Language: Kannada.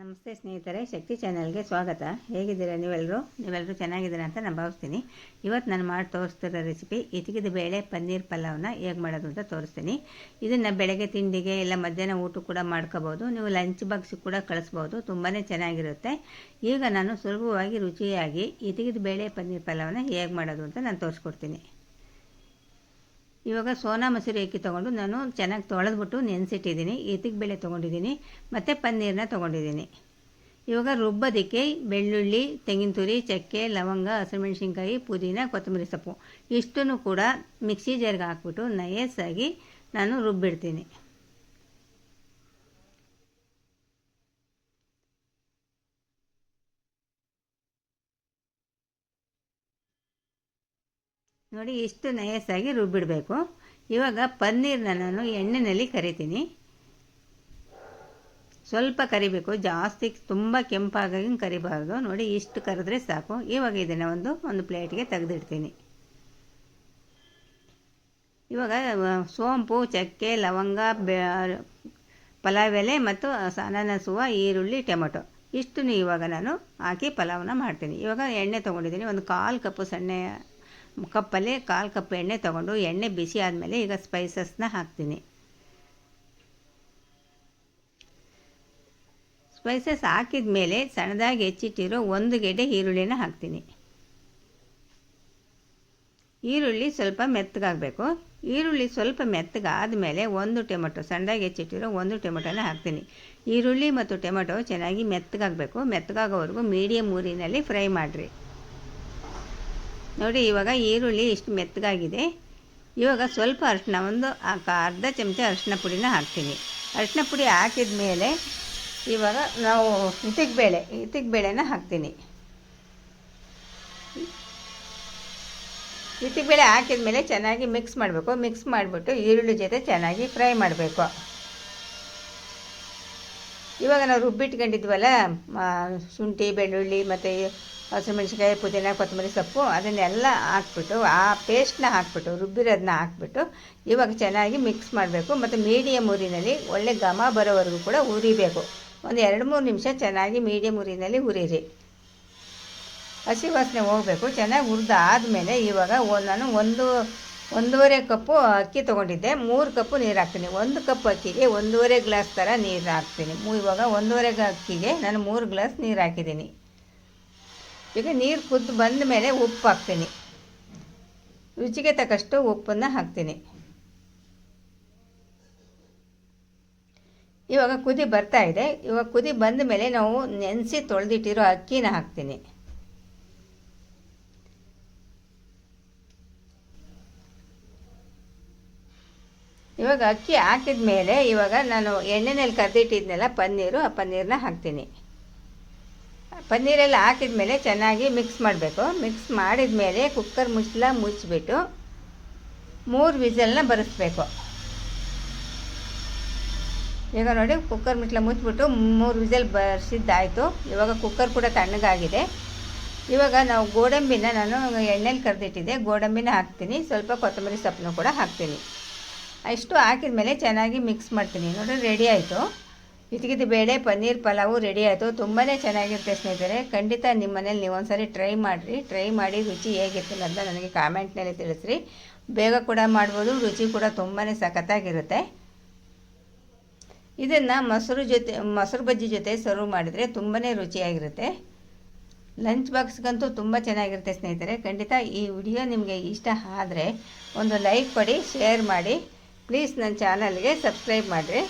ನಮಸ್ತೆ ಸ್ನೇಹಿತರೆ, ಶಕ್ತಿ ಚಾನೆಲ್ಗೆ ಸ್ವಾಗತ. ಹೇಗಿದ್ದೀರಾ ನೀವೆಲ್ಲರೂ ನೀವೆಲ್ಲರೂ ಚೆನ್ನಾಗಿದ್ದೀರಾ ಅಂತ ನಾನು ಭಾವಿಸ್ತೀನಿ. ಇವತ್ತು ನಾನು ಮಾಡಿ ತೋರಿಸ್ತಿರೋ ರೆಸಿಪಿ ಇತಿಗಿದ ಬೇಳೆ ಪನ್ನೀರ್ ಪಲಾವ್ನ ಹೇಗೆ ಮಾಡೋದು ಅಂತ ತೋರಿಸ್ತೀನಿ. ಇದನ್ನು ಬೆಳಗ್ಗೆ ತಿಂಡಿಗೆ ಇಲ್ಲ ಮಧ್ಯಾಹ್ನ ಊಟ ಕೂಡ ಮಾಡ್ಕೋಬೋದು. ನೀವು ಲಂಚ್ ಬಾಕ್ಸ್ ಕೂಡ ಕಳಿಸ್ಬೋದು. ತುಂಬಾ ಚೆನ್ನಾಗಿರುತ್ತೆ. ಈಗ ನಾನು ಸುಲಭವಾಗಿ, ರುಚಿಯಾಗಿ ಇತಿಗಿದ ಬೇಳೆ ಪನ್ನೀರ್ ಪಲಾವ್ನ ಹೇಗೆ ಮಾಡೋದು ಅಂತ ನಾನು ತೋರಿಸ್ಕೊಡ್ತೀನಿ. ಇವಾಗ ಸೋನಾ ಮಸೂರಿ ಅಕ್ಕಿ ತೊಗೊಂಡು ನಾನು ಚೆನ್ನಾಗಿ ತೊಳೆದ್ಬಿಟ್ಟು ನೆನೆಸಿಟ್ಟಿದ್ದೀನಿ. ಎತ್ತಿಗೆ ಬೇಳೆ ತೊಗೊಂಡಿದ್ದೀನಿ. ಮತ್ತು ಪನ್ನೀರನ್ನ ತೊಗೊಂಡಿದ್ದೀನಿ. ಇವಾಗ ರುಬ್ಬೋದಕ್ಕೆ ಬೆಳ್ಳುಳ್ಳಿ ತೆಂಗಿನ ತುರಿ ಚಕ್ಕೆ, ಲವಂಗ, ಹಸಿಮೆಣ್ಸಿನ್ಕಾಯಿ, ಪುದೀನ, ಕೊತ್ತಂಬರಿ ಸೊಪ್ಪು. ಇಷ್ಟನ್ನು ಕೂಡ ಮಿಕ್ಸಿ ಜಾರ್ಗೆ ಹಾಕ್ಬಿಟ್ಟು ನಯಸ್ಸಾಗಿ ನಾನು ರುಬ್ಬಿಡ್ತೀನಿ. ನೋಡಿ ಇಷ್ಟು ನಯಸ್ಸಾಗಿ ರುಬ್ಬಿಡಬೇಕು. ಇವಾಗ ಪನ್ನೀರನ್ನ ನಾನು ಎಣ್ಣೆಯಲ್ಲಿ ಕರಿತೀನಿ. ಸ್ವಲ್ಪ ಕರಿಬೇಕು, ಜಾಸ್ತಿ ತುಂಬ ಕೆಂಪಾಗಿ ಕರಿಬಾರ್ದು. ನೋಡಿ ಇಷ್ಟು ಕರೆದ್ರೆ ಸಾಕು. ಇವಾಗ ಇದನ್ನು ಒಂದು ಒಂದು ಪ್ಲೇಟ್ಗೆ ತೆಗೆದಿಡ್ತೀನಿ. ಇವಾಗ ಸೋಂಪು, ಚಕ್ಕೆ, ಲವಂಗ ಪಲಾವ್ ಎಲೆ ಮತ್ತು ಅನಾನಸುವ ಈರುಳ್ಳಿ, ಟೊಮೆಟೊ. ಇಷ್ಟು ಇವಾಗ ನಾನು ಹಾಕಿ ಪಲಾವನ್ನ ಮಾಡ್ತೀನಿ. ಇವಾಗ ಎಣ್ಣೆ ತೊಗೊಂಡಿದ್ದೀನಿ. ಒಂದು ಕಾಲು ಕಪ್ಪು ಸಣ್ಣ ಕಪ್ಪಲ್ಲಿ ಕಾಲು ಕಪ್ ಎಣ್ಣೆ ತಗೊಂಡು ಎಣ್ಣೆ ಬಿಸಿ ಆದಮೇಲೆ ಈಗ ಸ್ಪೈಸಸ್ನ ಹಾಕ್ತೀನಿ. ಸ್ಪೈಸಸ್ ಹಾಕಿದ ಮೇಲೆ ಸಣ್ಣದಾಗಿ ಹೆಚ್ಚಿಟ್ಟಿರೋ ಒಂದು ಗೆಡ್ಡೆ ಈರುಳ್ಳಿನ ಹಾಕ್ತೀನಿ. ಈರುಳ್ಳಿ ಸ್ವಲ್ಪ ಮೆತ್ತಗಾಗಬೇಕು. ಈರುಳ್ಳಿ ಸ್ವಲ್ಪ ಮೆತ್ತಗಾದ ಮೇಲೆ ಒಂದು ಟೊಮೆಟೊ, ಸಣ್ಣದಾಗಿ ಹೆಚ್ಚಿಟ್ಟಿರೋ ಒಂದು ಟೊಮೆಟೊನ ಹಾಕ್ತೀನಿ. ಈರುಳ್ಳಿ ಮತ್ತು ಟೊಮೆಟೊ ಚೆನ್ನಾಗಿ ಮೆತ್ತಗಾಗಬೇಕು. ಮೆತ್ತಗಾಗೋವರೆಗೂ ಮೀಡಿಯಮ್ ಊರಿನಲ್ಲಿ ಫ್ರೈ ಮಾಡಿರಿ. ನೋಡಿ, ಇವಾಗ ಈರುಳ್ಳಿ ಇಷ್ಟು ಮೆತ್ತಗಾಗಿದೆ. ಇವಾಗ ಸ್ವಲ್ಪ ಅರಿಶಿನ ಒಂದು ಅರ್ಧ ಚಮಚ ಅರಿಶಿನ ಪುಡಿನ ಹಾಕ್ತೀನಿ. ಅರಿಶಿನ ಪುಡಿ ಹಾಕಿದ ಮೇಲೆ ಇವಾಗ ನಾವು ಬೇಳೆ ಇತಿಗೆ ಬೇಳೆನ ಹಾಕ್ತೀನಿ. ಬೇಳೆ ಹಾಕಿದ ಮೇಲೆ ಚೆನ್ನಾಗಿ ಮಿಕ್ಸ್ ಮಾಡಬೇಕು. ಮಿಕ್ಸ್ ಮಾಡಿಬಿಟ್ಟು ಈರುಳ್ಳಿ ಜೊತೆ ಚೆನ್ನಾಗಿ ಫ್ರೈ ಮಾಡಬೇಕು. ಇವಾಗ ನಾವು ರುಬ್ಬಿಟ್ಕೊಂಡಿದ್ವಲ್ಲ ಶುಂಠಿ, ಬೆಳ್ಳುಳ್ಳಿ ಮತ್ತು ಹಸಿಮೆಣ್ಸಿನ್ಕಾಯಿ ಪುದೀನ, ಕೊತ್ತಂಬರಿ ಸೊಪ್ಪು, ಅದನ್ನೆಲ್ಲ ಹಾಕ್ಬಿಟ್ಟು, ಆ ಪೇಸ್ಟ್ನ ಹಾಕ್ಬಿಟ್ಟು ರುಬ್ಬಿರೋದನ್ನ ಹಾಕ್ಬಿಟ್ಟು, ಇವಾಗ ಚೆನ್ನಾಗಿ ಮಿಕ್ಸ್ ಮಾಡಬೇಕು. ಮತ್ತು ಮೀಡಿಯಮ್ ಊರಿನಲ್ಲಿ ಒಳ್ಳೆ ಘಮ ಬರೋವರೆಗೂ ಕೂಡ ಉರಿಬೇಕು. ಒಂದು ಎರಡು ಮೂರು ನಿಮಿಷ ಚೆನ್ನಾಗಿ ಮೀಡಿಯಮ್ ಊರಿನಲ್ಲಿ ಉರಿರಿ. ಹಸಿ ವಾಸನೆ ಹೋಗಬೇಕು. ಚೆನ್ನಾಗಿ ಹುರಿದಾದ್ಮೇಲೆ ಇವಾಗ ನಾನು ಒಂದು, ಒಂದೂವರೆ ಕಪ್ಪು ಅಕ್ಕಿ ತೊಗೊಂಡಿದ್ದೆ. ಮೂರು ಕಪ್ಪು ನೀರು ಹಾಕ್ತೀನಿ. ಒಂದು ಕಪ್ ಅಕ್ಕಿಗೆ ಒಂದೂವರೆ ಗ್ಲಾಸ್ ಥರ ನೀರು ಹಾಕ್ತೀನಿ. ಇವಾಗ ಒಂದೂವರೆ ಅಕ್ಕಿಗೆ ನಾನು ಮೂರು ಗ್ಲಾಸ್ ನೀರು ಹಾಕಿದ್ದೀನಿ. ಈಗ ನೀರು ಕುದ್ದು ಬಂದ ಮೇಲೆ ಉಪ್ಪು ಹಾಕ್ತೀನಿ. ರುಚಿಗೆ ತಕ್ಕಷ್ಟು ಉಪ್ಪನ್ನು ಹಾಕ್ತೀನಿ. ಇವಾಗ ಕುದಿ ಬರ್ತಾ ಇದೆ. ಇವಾಗ ಕುದಿ ಬಂದ ಮೇಲೆ ನಾವು ನೆನೆಸಿ ತೊಳೆದಿಟ್ಟಿರೋ ಅಕ್ಕಿನ ಹಾಕ್ತೀನಿ. ಇವಾಗ ಅಕ್ಕಿ ಹಾಕಿದ ಮೇಲೆ ಇವಾಗ ನಾನು ಎಣ್ಣೆನಲ್ಲಿ ಕರೆದಿಟ್ಟಿದ್ನೆಲ್ಲ, ಪನ್ನೀರು, ಆ ಪನ್ನೀರನ್ನ ಹಾಕ್ತೀನಿ. ಪನ್ನೀರೆಲ್ಲ ಹಾಕಿದ ಮೇಲೆ ಚೆನ್ನಾಗಿ ಮಿಕ್ಸ್ ಮಾಡಬೇಕು. ಮಿಕ್ಸ್ ಮಾಡಿದ ಮೇಲೆ ಕುಕ್ಕರ್ ಮುಚ್ಚಲ ಮುಚ್ಚಿಬಿಟ್ಟು ಮೂರು ವಿಸಲ್ನ ಬರೆಸ್ಬೇಕು. ಈಗ ನೋಡಿ ಕುಕ್ಕರ್ ಮುಚ್ಚಲ ಮುಚ್ಚಿಬಿಟ್ಟು ಮೂರು ವಿಸಲ್ ಬರ್ಸಿದ್ದಾಯಿತು. ಇವಾಗ ಕುಕ್ಕರ್ ಕೂಡ ತಣ್ಣಗಾಗಿದೆ. ಇವಾಗ ನಾವು ಗೋಡಂಬಿನ ನಾನು ಎಣ್ಣೆಲಿ ಕರೆದಿಟ್ಟಿದ್ದೆ. ಗೋಡಂಬಿನ ಹಾಕ್ತೀನಿ. ಸ್ವಲ್ಪ ಕೊತ್ತಂಬರಿ ಸೊಪ್ಪನ್ನು ಕೂಡ ಹಾಕ್ತೀನಿ. ಅಷ್ಟು ಹಾಕಿದ ಮೇಲೆ ಚೆನ್ನಾಗಿ ಮಿಕ್ಸ್ ಮಾಡ್ತೀನಿ. ನೋಡಿ ರೆಡಿ ಆಯಿತು. ಇದ್ಕಿದ್ದು ಬೇಳೆ, ಪನ್ನೀರ್, ಪಲಾವು ರೆಡಿ ಆಯಿತು. ತುಂಬಾ ಚೆನ್ನಾಗಿರುತ್ತೆ ಸ್ನೇಹಿತರೆ. ಖಂಡಿತ ನಿಮ್ಮ ಮನೇಲಿ ನೀವು ಒಂದ್ಸರಿ ಟ್ರೈ ಮಾಡಿರಿ. ಟ್ರೈ ಮಾಡಿ ರುಚಿ ಹೇಗಿರ್ತಿಲ್ಲ ಅಂತ ನನಗೆ ಕಾಮೆಂಟ್ನಲ್ಲಿ ತಿಳಿಸ್ರಿ. ಬೇಗ ಕೂಡ ಮಾಡ್ಬೋದು. ರುಚಿ ಕೂಡ ತುಂಬಾ ಸಖತ್ತಾಗಿರುತ್ತೆ. ಇದನ್ನು ಮೊಸರು ಜೊತೆ, ಮೊಸರು ಬಜ್ಜಿ ಜೊತೆ ಸರ್ವ್ ಮಾಡಿದರೆ ತುಂಬಾ ರುಚಿಯಾಗಿರುತ್ತೆ. ಲಂಚ್ ಬಾಕ್ಸ್ಗಂತೂ ತುಂಬ ಚೆನ್ನಾಗಿರುತ್ತೆ ಸ್ನೇಹಿತರೆ. ಖಂಡಿತ ಈ ವಿಡಿಯೋ ನಿಮಗೆ ಇಷ್ಟ ಆದರೆ ಒಂದು ಲೈಕ್ ಕೊಡಿ ಶೇರ್ ಮಾಡಿ. ಪ್ಲೀಸ್ ನನ್ನ ಚಾನಲ್ಗೆ ಸಬ್ಸ್ಕ್ರೈಬ್ ಮಾಡಿರಿ.